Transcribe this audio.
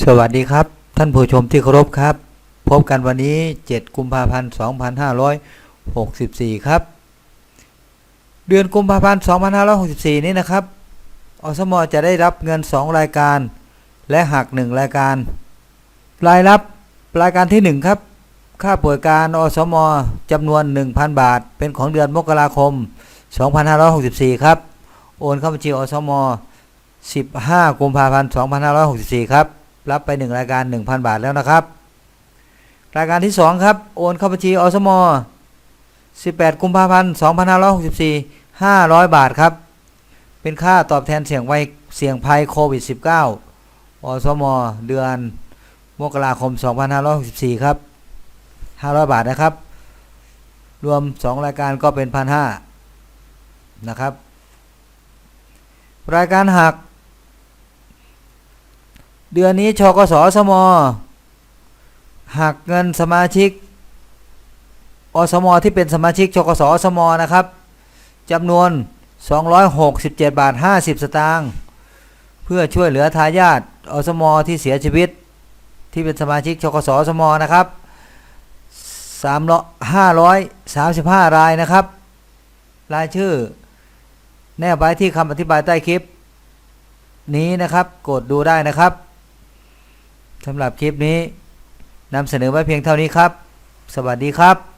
สวัสดีครับ ท่านผู้ชมที่เคารพครับ พบกันวันนี้ 7 กุมภาพันธ์ 2564 ครับ เดือนกุมภาพันธ์ 2564 นี้นะครับ อสมจะได้รับเงิน 2 รายการ และหัก 1 รายการ รายรับรายการที่ 1 ครับ ค่าป่วยการอสมจำนวน 1,000 บาท เป็นของเดือนมกราคม 2564 ครับ โอนเข้าบัญชีอสม15 กุมภาพันธ์ 2564 ครับ รับไป 1 รายการ 1,000 บาทแล้วนะครับ รายการที่ 2 ครับ โอนเข้าบัญชีอสม18 กุมภาพันธ์2564 500 บาทครับ เป็นค่าตอบแทนเสี่ยงไวเสี่ยงภัยโควิด -19 อสมเดือนมกราคม 2564 ครับ 500 บาทนะครับ รวม 2 รายการก็เป็น 1,500นะครับ รายการหัก เดือนนี้ชกสสมหักเงินสมาชิก อสมที่เป็นสมาชิกชกสสมนะครับจำนวน 267 บาท 50 สตางค์เพื่อช่วยเหลือทายาทอสมที่เสียชีวิต ที่เป็นสมาชิกชกสสมนะครับ535 รายนะครับ รายชื่อ แนบไว้ที่คำอธิบายใต้คลิป นี้นะครับกดดูได้นะครับ สำหรับคลิปนี้นำเสนอไว้เพียงเท่านี้ครับ สวัสดีครับ